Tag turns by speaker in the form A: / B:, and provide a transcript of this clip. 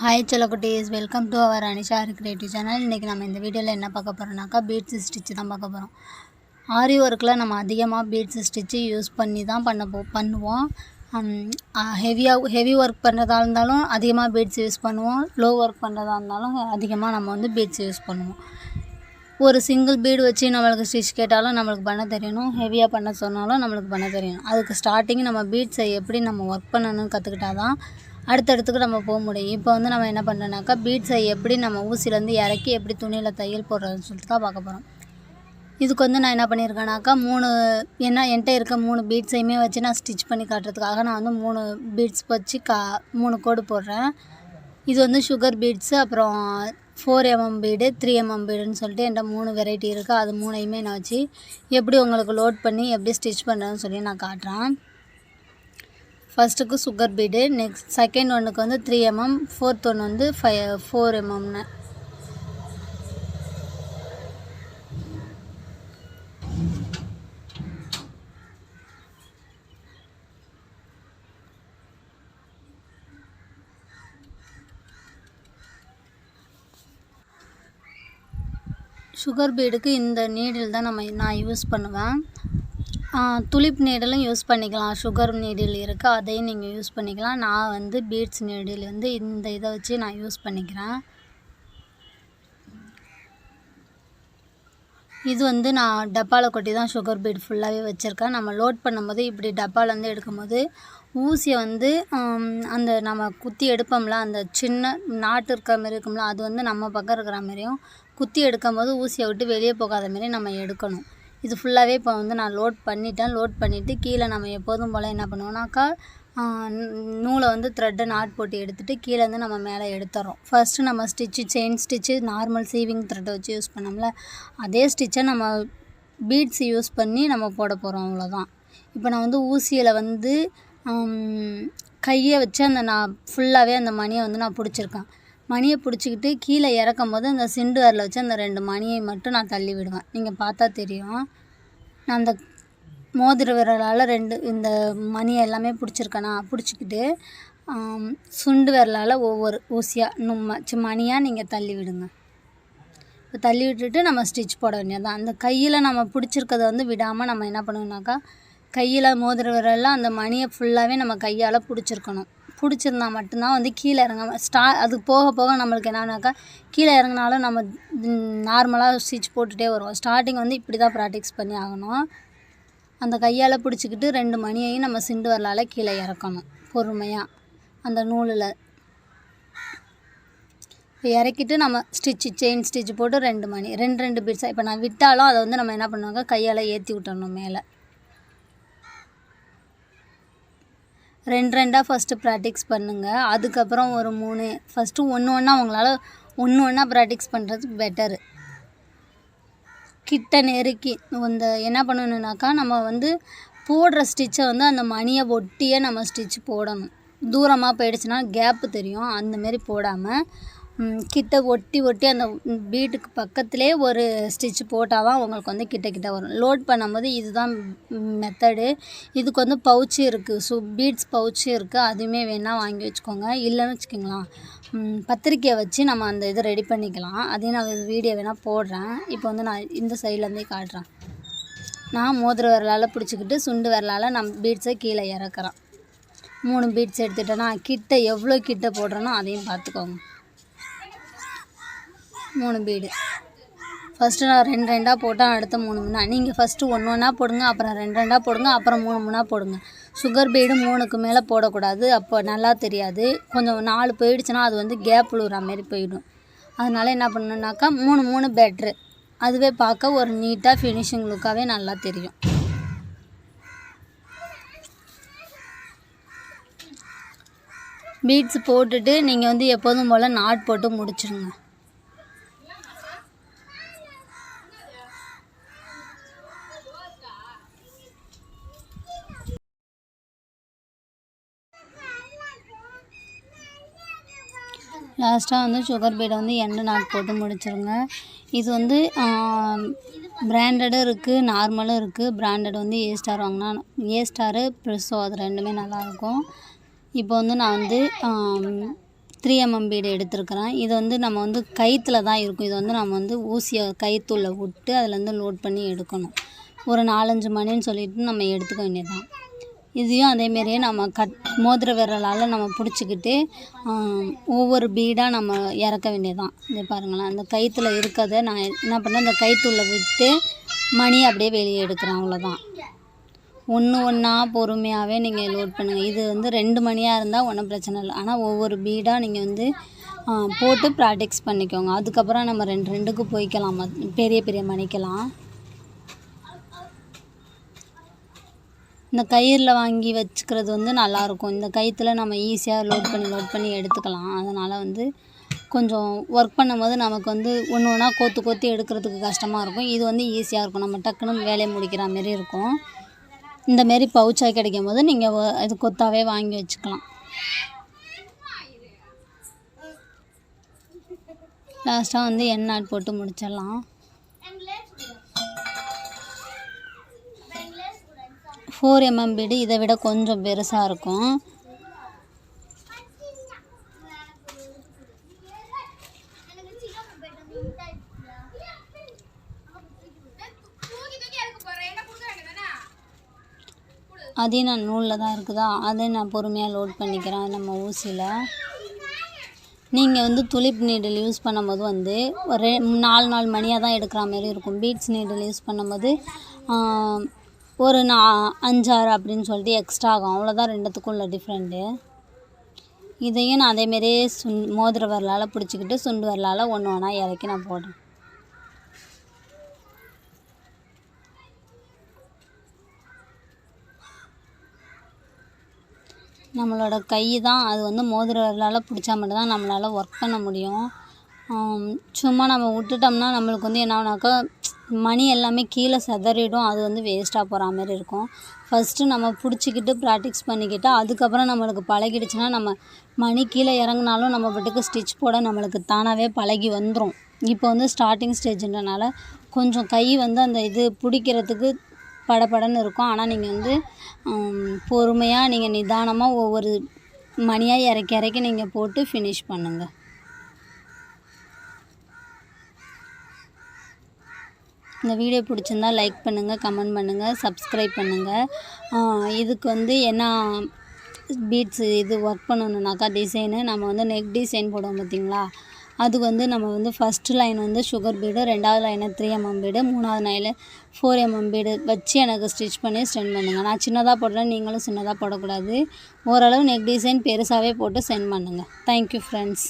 A: Hi செல்லக்குட்டீஸ் welcome to our Anisha creative channel இன்றைக்கி நம்ம இந்த வீடியோவில் என்ன பார்க்க போகிறோம்னாக்கா பீட்ஸ் ஸ்டிச்சு தான் பார்க்க போகிறோம் ஆரி ஒர்க்கில் நம்ம அதிகமாக பீட்ஸ் ஸ்டிச்சு யூஸ் பண்ணி தான் பண்ண போ பண்ணுவோம். ஹெவியாக ஹெவி ஒர்க் பண்ணுறதா இருந்தாலும் அதிகமாக பீட்ஸ் யூஸ் பண்ணுவோம். லோ ஒர்க் பண்ணுறதா இருந்தாலும் அதிகமாக நம்ம வந்து பீட்ஸ் யூஸ் பண்ணுவோம். ஒரு சிங்கிள் பீடு வச்சு நம்மளுக்கு ஸ்டிச் கேட்டாலும் நம்மளுக்கு பண்ண தெரியணும். ஹெவியாக பண்ண சொன்னாலும் நம்மளுக்கு பண்ண தெரியணும். அதுக்கு ஸ்டார்டிங் நம்ம பீட்ஸை எப்படி நம்ம ஒர்க் பண்ணணும்னு கற்றுக்கிட்டா தான் அடுத்தடுத்துக்கு நம்ம போக முடியும். இப்போ வந்து நம்ம என்ன பண்ணுறோம்னாக்கா பீட்ஸை எப்படி நம்ம ஊசிலேருந்து இறக்கி எப்படி துணியில் தையல் போடுறதுன்னு சொல்லிட்டு தான் பார்க்க போகிறோம் இதுக்கு வந்து நான் என்ன பண்ணியிருக்கேனாக்கா மூணு என்ன என்கிட்ட இருக்க மூணு பீட்ஸையுமே வச்சு நான் ஸ்டிச் பண்ணி காட்டுறதுக்காக நான் வந்து மூணு பீட்ஸ் வச்சு கா மூணு கோடு போடுறேன். இது வந்து சுகர் பீட்ஸு அப்புறம் four MM bead three MM பீடுன்னு சொல்லிட்டு என்கிட்ட மூணு வெரைட்டி இருக்குது அது மூணையுமே நான் வச்சு எப்படி உங்களுக்கு லோட் பண்ணி எப்படி ஸ்டிச் பண்ணுறதுன்னு சொல்லி நான் காட்டுறேன். ஃபஸ்ட்டுக்கு சுகர் பீடு நெக்ஸ்ட் செகண்ட் ஒன்றுக்கு வந்து த்ரீ எம்எம் ஃபோர்த் ஒன்று வந்து ஃபை ஃபோர் எம்எம்னு சுகர் பீடுக்கு இந்த நீடில் தான் நம்ம நான் யூஸ் பண்ணுவேன். துளிப் நீடலும் யூஸ் பண்ணிக்கலாம். சுகர் நீடில் இருக்குது அதையும் நீங்கள் யூஸ் பண்ணிக்கலாம். நான் வந்து பீட்ஸ் நீடில் வந்து இந்த இதை வச்சு நான் யூஸ் பண்ணிக்கிறேன். இது வந்து நான் டப்பாவில் கொட்டி தான் சுகர் பீட் ஃபுல்லாகவே வச்சுருக்கேன். நம்ம லோட் பண்ணும்போது இப்படி டப்பாவிலேருந்து எடுக்கும்போது ஊசியை வந்து அந்த நம்ம குத்தி எடுப்போம்ல அந்த சின்ன நாட்டு இருக்கிற மாதிரி இருக்கும்ல அது வந்து நம்ம பக்கம் இருக்கிற மாதிரியும் குத்தி எடுக்கும்போது ஊசியை விட்டு வெளியே போகாத மாரி நம்ம எடுக்கணும். இது ஃபுல்லாகவே இப்போ வந்து நான் லோட் பண்ணிட்டேன். லோட் பண்ணிவிட்டு கீழே நம்ம எப்போதும் போல் என்ன பண்ணுவோம்னாக்கா நூலை வந்து த்ரெட்டை நாட் போட்டு எடுத்துகிட்டு கீழேருந்து நம்ம மேலே எடுத்துறோம் ஃபஸ்ட்டு நம்ம stitch chain stitch normal sewing த்ரெட்டை வச்சு யூஸ் பண்ணோம்ல அதே ஸ்டிச்சை நம்ம பீட்ஸ் யூஸ் பண்ணி நம்ம போட போகிறோம் அவ்வளோதான் இப்போ நான் வந்து ஊசியில் வந்து கையை வச்சு அந்த நான் ஃபுல்லாகவே அந்த மணியை வந்து நான் பிடிச்சிருக்கேன். மணியை பிடிச்சிக்கிட்டு கீழே இறக்கும் போது அந்த சிண்டு வரல வச்சு அந்த ரெண்டு மணியை மட்டும் நான் தள்ளி விடுவேன். நீங்கள் பார்த்தா தெரியும். நான் அந்த மோதிர விரலால் ரெண்டு இந்த மணியை எல்லாமே பிடிச்சிருக்கேனா. பிடிச்சிக்கிட்டு சுண்டு விரலால் ஒவ்வொரு ஊசியாக நும்ம மணியாக நீங்கள் தள்ளி விடுங்க. இப்போ தள்ளி விட்டுட்டு நம்ம ஸ்டிச் போட வேண்டியதான் அந்த கையில் நம்ம பிடிச்சிருக்கத வந்து விடாமல் நம்ம என்ன பண்ணுவோம்னாக்கா கையில் மோதிர விரலில் அந்த மணியை ஃபுல்லாகவே நம்ம கையால் பிடிச்சிருக்கணும். பிடிச்சிருந்தா மட்டும்தான் வந்து கீழே இறங்காம ஸ்டா அது போக போக நம்மளுக்கு என்னன்னாக்கா கீழே இறங்கினாலும் நம்ம நார்மலாக ஸ்டிச் போட்டுகிட்டே வருவோம். ஸ்டார்டிங் வந்து இப்படி தான் ப்ராக்டிக்ஸ் பண்ணி ஆகணும். அந்த கையால் பிடிச்சிக்கிட்டு ரெண்டு மணியையும் நம்ம சிண்டு வரலால் கீழே இறக்கணும் பொறுமையாக அந்த நூலில். இப்போ இறக்கிட்டு நம்ம ஸ்டிச்சு செயின் ஸ்டிச் போட்டு ரெண்டு மணி ரெண்டு ரெண்டு பீட்ஸாக இப்போ நான் விட்டாலும் அதை வந்து நம்ம என்ன பண்ணுவாங்க கையால் ஏற்றி விட்டணும் மேலே. ரெண்டு ரெண்டாக ஃபஸ்ட்டு ப்ராக்டிக்ஸ் பண்ணுங்கள் அதுக்கப்புறம் ஒரு மூணு ஃபஸ்ட்டு ஒன்று ஒன்றா உங்களால் ஒன்று ஒன்றா ப்ராக்டிக்ஸ் பண்ணுறது பெட்டரு கிட்ட நெருக்கி இந்த என்ன பண்ணணுன்னாக்கா நம்ம வந்து போடுற ஸ்டிச்சை வந்து அந்த மணியை ஒட்டியே நம்ம ஸ்டிச் போடணும். தூரமாக போயிடுச்சுன்னா கேப்பு தெரியும். அந்தமாரி போடாமல் கிட்ட ஒட்டி ஒட்டி அந்த பீட்டுக்கு பக்கத்துலேயே ஒரு ஸ்டிச் போட்டால் தான் உங்களுக்கு வந்து கிட்ட கிட்ட வரும். லோட் பண்ணும்போது இதுதான் மெத்தடு இதுக்கு வந்து பவுச்சு இருக்குது ஸோ பீட்ஸ் பவுச்சு இருக்குது அதுவுமே வேணால் வாங்கி வச்சுக்கோங்க. இல்லைன்னு வச்சுக்கோங்களேன். பத்திரிக்கையை வச்சு நம்ம அந்த இதை ரெடி பண்ணிக்கலாம். அதையும் நான் வீடியோ வேணால் போடுறேன். இப்போ வந்து நான் இந்த சைட்லேருந்தே காட்டுறேன். நான் மோதிர விரலால் பிடிச்சிக்கிட்டு சுண்டு விரலால் நம்ம பீட்ஸை கீழே இறக்குறேன். மூணு பீட்ஸ் எடுத்துட்டேன்னா கிட்ட எவ்வளோ கிட்ட போடுறேனோ அதையும் பார்த்துக்கோங்க. மூணு பீடு. ஃபஸ்ட்டு நான் ரெண்டு ரெண்டாக போட்டால் அடுத்த மூணு மூணா. நீங்கள் ஃபஸ்ட்டு ஒன்று ஒன்றா போடுங்க அப்புறம் ரெண்டு ரெண்டாக போடுங்க அப்புறம் மூணு மூணாக போடுங்க. சுகர் பீடு மூணுக்கு மேலே போடக்கூடாது. அப்போ நல்லா தெரியாது. கொஞ்சம் நாலு போயிடுச்சுன்னா அது வந்து கேப் விழுற மாரி போயிடும். அதனால் என்ன பண்ணணுன்னாக்கா மூணு மூணு பெட்ரு அதுவே பார்க்க ஒரு நீட்டாக ஃபினிஷிங் லுக்காகவே நல்லா தெரியும். பீட்ஸ் போட்டுட்டு நீங்கள் வந்து எப்போதும் போல் நாட் போட்டு முடிச்சிடுங்க லாஸ்ட்டாக வந்து சுகர் பீடை வந்து எண்ணெய் நாட் போட்டு முடிச்சிருங்க. இது வந்து பிராண்டடும் இருக்குது நார்மலும் இருக்குது பிராண்டட் வந்து ஏ ஸ்டார் வாங்கினா ஏ ஸ்டாரு ப்ரெஸ்ஸோ அது ரெண்டுமே நல்லாயிருக்கும் இப்போ வந்து நான் வந்து த்ரீ எம்எம் பீடு எடுத்திருக்கிறேன். இது வந்து நம்ம வந்து கயிற்றுல தான் இருக்கும். இது வந்து நம்ம வந்து ஊசியை கயிற்றுள்ள விட்டு அதுலேருந்து லோட் பண்ணி எடுக்கணும். ஒரு நாலஞ்சு மணின்னு சொல்லிட்டு நம்ம எடுத்துக்க வேண்டியதுதான். இதையும் அதேமாரியே நம்ம கட் மோதிர விரலால் நம்ம பிடிச்சிக்கிட்டு ஒவ்வொரு பீடாக நம்ம இறக்க வேண்டியதுதான். இது பாருங்களேன் அந்த கயிற்றுல இருக்கிறத நான் என்ன பண்ணேன் அந்த கயிற்றுள்ள விட்டு மணி அப்படியே வெளியே எடுக்கிறேன் அவ்வளோதான் ஒன்று ஒன்றா பொறுமையாகவே நீங்கள் லோட் பண்ணுங்கள் இது வந்து ரெண்டு மணியாக இருந்தால் ஒன்றும் பிரச்சனை இல்லை. ஆனால் ஒவ்வொரு பீடாக நீங்கள் வந்து போட்டு ப்ராக்டிக்ஸ் பண்ணிக்கோங்க. அதுக்கப்புறம் நம்ம ரெண்டு ரெண்டுக்கு போய்க்கலாம். மத்- பெரிய பெரிய மணிக்கெல்லாம். இந்த கயிறில் வாங்கி வச்சுக்கிறது வந்து நல்லாயிருக்கும் இந்த கயிற்றுல நம்ம ஈஸியாக லோட் பண்ணி லோட் பண்ணி எடுத்துக்கலாம். அதனால் வந்து கொஞ்சம் ஒர்க் பண்ணும்போது நமக்கு வந்து ஒன்று ஒன்றா கோத்து கோத்து எடுக்கிறதுக்கு கஷ்டமாக இருக்கும். இது வந்து ஈஸியாக இருக்கும். நம்ம டக்குன்னு வேலையை முடிக்கிற மாரி இருக்கும். இந்த மாரி பவுச்சாக கிடைக்கும் போது நீங்கள் இது கொத்தாவே வாங்கி வச்சுக்கலாம். லாஸ்ட்டாக வந்து எண்ணெய் போட்டு முடிச்சிடலாம். ஃபோர் எம்எம் பீடு இதை விட கொஞ்சம் பெருசாக இருக்கும். அதையும் நான் நூலில் தான் இருக்குதா? அதை நான் பொறுமையாக லோட் பண்ணிக்கிறேன் நம்ம ஊசியில். நீங்கள் வந்து துளிப் நீடில் யூஸ் பண்ணும்போது வந்து ஒரு நாலு நாலு மணியாக தான் எடுக்கிற மாதிரி இருக்கும். பீட்ஸ் நீடில் யூஸ் பண்ணும்போது ஒரு நா அஞ்சாறு அப்படின்னு சொல்லிட்டு எக்ஸ்ட்ரா ஆகும். அவ்வளோதான் ரெண்டுத்துக்கும் உள்ள டிஃப்ரெண்ட்டு இதையும் நான் அதேமாரியே சுண் மோதிர வரலால் பிடிச்சிக்கிட்டு சுண்டு வரலால் ஒன்று ஒன்றா இறக்கி நான் போடுறேன். நம்மளோட கை தான் அது வந்து மோதிர வரலால் பிடிச்சா மட்டும்தான் நம்மளால் ஒர்க் பண்ண முடியும். சும்மா நம்ம விட்டுட்டோம்னா நம்மளுக்கு வந்து என்ன ஆகுனாக்கா மணி எல்லாமே கீழே சிதறிடும். அது வந்து வேஸ்ட்டாக போகிற மாதிரி இருக்கும். ஃபஸ்ட்டு நம்ம பிடிச்சிக்கிட்டு ப்ராக்டிஸ் பண்ணிக்கிட்டு அதுக்கப்புறம் நம்மளுக்கு பழகிடுச்சுன்னா நம்ம மணி கீழே இறங்குனாலும் நம்ம பாட்டுக்கு ஸ்டிச் போட நம்மளுக்கு தானாகவே பழகி வந்துடும் இப்போ வந்து ஸ்டார்டிங் ஸ்டேஜ்ன்றனால கொஞ்சம் கை வந்து அந்த இது பிடிக்கிறதுக்கு படபடன்னு இருக்கும். ஆனால் நீங்கள் வந்து பொறுமையாக நீங்கள் நிதானமாக ஒவ்வொரு மணியாக இறக்கி இறக்கி நீங்கள் போட்டு ஃபினிஷ் பண்ணுங்கள் இந்த வீடியோ பிடிச்சிருந்தா லைக் பண்ணுங்கள் கமெண்ட் பண்ணுங்கள் சப்ஸ்கிரைப் பண்ணுங்கள் இதுக்கு வந்து என்ன பீட்ஸு இது ஒர்க் பண்ணணுன்னாக்கா டிசைனு நம்ம வந்து நெக் டிசைன் போடுவோம் பார்த்தீங்களா அது வந்து நம்ம வந்து ஃபஸ்ட்டு லைன் வந்து சுகர் பீடு ரெண்டாவது லைனை த்ரீ எம்எம் பீடு மூணாவது லைனில் ஃபோர் எம்எம் பீடு வச்சு எனக்கு ஸ்டிச் பண்ணி சென்ட் பண்ணுங்கள் நான் சின்னதாக போடுறேன் நீங்களும் சின்னதாக போடக்கூடாது. ஓரளவு நெக் டிசைன் பெருசாகவே போட்டு சென்ட் பண்ணுங்கள் தேங்க்யூ ஃப்ரெண்ட்ஸ்